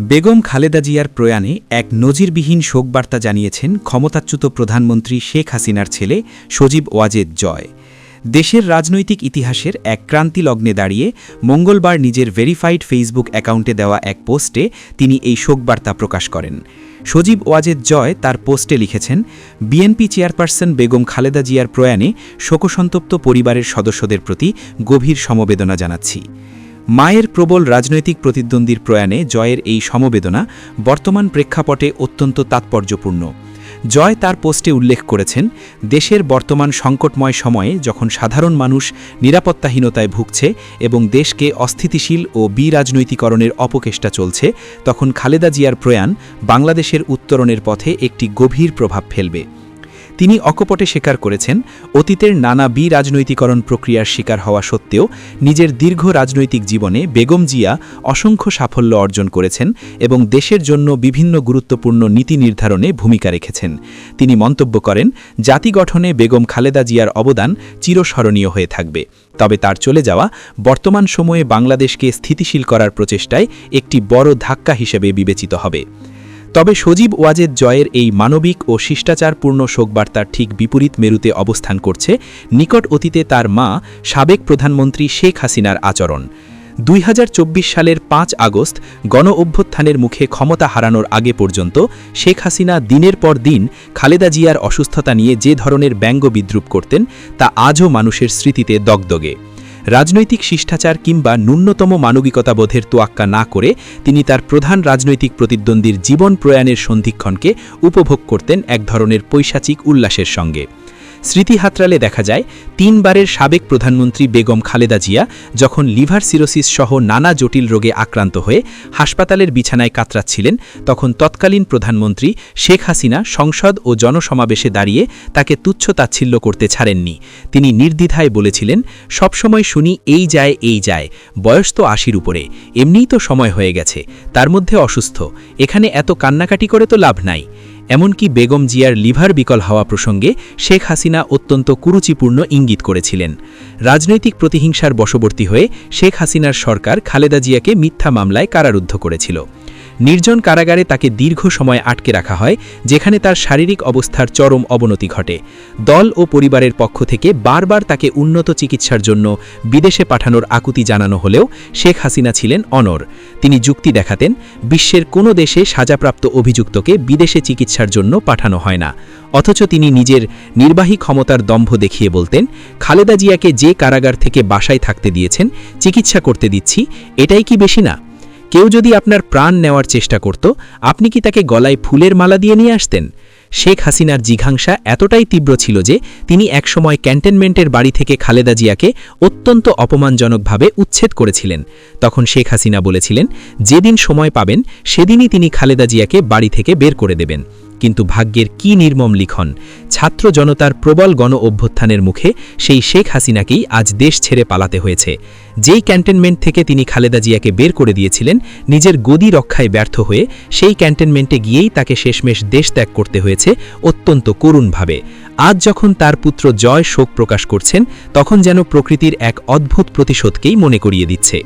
বেগম খালেদা জিয়ার প্রয়াণে এক নজিরবিহীন শোকবার্তা জানিয়েছেন ক্ষমতাচ্যুত প্রধানমন্ত্রী শেখ হাসিনার ছেলে সজীব ওয়াজেদ জয়। দেশের রাজনৈতিক ইতিহাসের এক ক্রান্তি লগ্নে দাঁড়িয়ে মঙ্গলবার নিজের ভেরিফাইড ফেসবুক অ্যাকাউন্টে দেওয়া এক পোস্টে তিনি এই শোকবার্তা প্রকাশ করেন। সজীব ওয়াজেদ জয় তার পোস্টে লিখেছেন, বিএনপি চেয়ারপারসন বেগম খালেদা জিয়ার প্রয়াণে শোকসন্তপ্ত পরিবারের সদস্যদের প্রতি গভীর সমবেদনা জানাচ্ছি। মায়ের প্রবল রাজনৈতিক প্রতিদ্বন্দ্বীর প্রয়াণে জয়ের এই সমবেদনা বর্তমান প্রেক্ষাপটে অত্যন্ত তাৎপর্যপূর্ণ। জয় তার পোস্টে উল্লেখ করেছেন, দেশের বর্তমান সংকটময় সময়ে যখন সাধারণ মানুষ নিরাপত্তাহীনতায় ভুগছে এবং দেশকে অস্থিতিশীল ও বিরাজনৈতিকরণের অপকেষ্টা চলছে, তখন খালেদা জিয়ার প্রয়াণ বাংলাদেশের উত্তরণের পথে একটি গভীর প্রভাব ফেলবে। তিনি অকপটে স্বীকার করেছেন, অতীতের নানা বি রাজনৈতিকরণ প্রক্রিয়ার শিকার হওয়া সত্ত্বেও নিজের দীর্ঘ রাজনৈতিক জীবনে বেগম জিয়া অসংখ্য সাফল্য অর্জন করেছেন এবং দেশের জন্য বিভিন্ন গুরুত্বপূর্ণ নীতি নির্ধারণে ভূমিকা রেখেছেন। তিনি মন্তব্য করেন, জাতি গঠনে বেগম খালেদা জিয়ার অবদান চিরস্মরণীয় হয়ে থাকবে। তবে তার চলে যাওয়া বর্তমান সময়ে বাংলাদেশকে স্থিতিশীল করার প্রচেষ্টায় একটি বড় ধাক্কা হিসেবে বিবেচিত হবে। তবে সজীব ওয়াজেদ জয়ের এই মানবিক ও শিষ্টাচারপূর্ণ শোকবার্তার ঠিক বিপরীত মেরুতে অবস্থান করছে নিকট অতীতে তার মা, সাবেক প্রধানমন্ত্রী শেখ হাসিনার আচরণ। দুই হাজার চব্বিশ সালের পাঁচ আগস্ট গণ অভ্যুত্থানের মুখে ক্ষমতা হারানোর আগে পর্যন্ত শেখ হাসিনা দিনের পর দিন খালেদা জিয়ার অসুস্থতা নিয়ে যে ধরনের ব্যঙ্গ বিদ্রুপ করতেন, তা আজও মানুষের স্মৃতিতে দগদগে। রাজনৈতিক শিষ্টাচার কিংবা ন্যূনতম মানবিকতাবোধের তোয়াক্কা না করে তিনি তার প্রধান রাজনৈতিক প্রতিদ্বন্দ্বীর জীবন প্রয়াণের সন্ধিক্ষণকে উপভোগ করতেন এক ধরনের পৈশাচিক উল্লাসের সঙ্গে। স্মৃতি হাতরালে দেখা যায়, তিনবারের সাবেক প্রধানমন্ত্রী বেগম খালেদা জিয়া যখন লিভার সিরোসিস সহ নানা জটিল রোগে আক্রান্ত হয়ে হাসপাতালের বিছানায় কাতরাচ্ছিলেন, তখন তৎকালীন প্রধানমন্ত্রী শেখ হাসিনা সংসদ ও জনসমাবেশে দাঁড়িয়ে তাকে তুচ্ছ তাচ্ছিল্য করতে ছাড়েননি। তিনি নির্দ্বিধায় বলেছিলেন, সবসময় শুনি এই যায় এই যায়, বয়স তো আশির উপরে, এমনিই তো সময় হয়ে গেছে, তার মধ্যে অসুস্থ, এখানে এত কান্নাকাটি করে তো লাভ নাই। এমনকি বেগম জিয়ার লিভার বিকল হওয়া প্রসঙ্গে শেখ হাসিনা অত্যন্ত কুরুচিপূর্ণ ইঙ্গিত করেছিলেন। রাজনৈতিক প্রতিহিংসার বশবর্তী হয়ে শেখ হাসিনার সরকার খালেদা জিয়াকে মিথ্যা মামলায় কারারুদ্ধ করেছিল। নির্জন কারাগারে তাকে দীর্ঘ সময় আটকে রাখা হয়, যেখানে তার শারীরিক অবস্থার চরম অবনতি ঘটে। দল ও পরিবারের পক্ষ থেকে বারবার তাকে উন্নত চিকিৎসার জন্য বিদেশে পাঠানোর আকুতি জানানো হলেও শেখ হাসিনা ছিলেন অনর। তিনি যুক্তি দেখাতেন, বিশ্বের কোনো দেশে সাজাপ্রাপ্ত অভিযুক্তকে বিদেশে চিকিৎসার জন্য পাঠানো হয় না। অথচ তিনি নিজের নির্বাহী ক্ষমতার দম্ভ দেখিয়ে বলতেন, খালেদা জিয়াকে যে কারাগার থেকে বাসায় থাকতে দিয়েছেন, চিকিৎসা করতে দিচ্ছি, এটাই কি বেশি না? কেউ যদি আপনার প্রাণ নেওয়ার চেষ্টা করত, আপনি কি তাকে গলায় ফুলের মালা দিয়ে নিয়ে আসতেন? শেখ হাসিনার জিঘাংসা এতটাই তীব্র ছিল যে, তিনি একসময় ক্যান্টনমেন্টের বাড়ি থেকে খালেদা জিয়াকে অত্যন্ত অপমানজনকভাবে উচ্ছেদ করেছিলেন। তখন শেখ হাসিনা বলেছিলেন, যেদিন সময় পাবেন, সেদিনই তিনি খালেদা জিয়াকে বাড়ি থেকে বের করে দেবেন। কিন্তু ভাগ্যের কি নির্মম লিখন! ছাত্র জনতার প্রবল গণ অভ্যুত্থানের মুখে সেই শেখ হাসিনাকেই আজ দেশ ছেড়ে পালাতে হয়েছে। যেই ক্যান্টনমেন্ট থেকে তিনি খালেদা জিয়াকে বের করে দিয়েছিলেন, নিজের গদি রক্ষায় ব্যর্থ হয়ে সেই ক্যান্টনমেন্টে গিয়েই তাকে শেষমেশ দেশ ত্যাগ করতে হয়েছে অত্যন্ত করুণভাবে। আজ যখন তার পুত্র জয় শোক প্রকাশ করছেন, তখন যেন প্রকৃতির এক অদ্ভুত প্রতিশোধকেই মনে করিয়ে দিচ্ছে।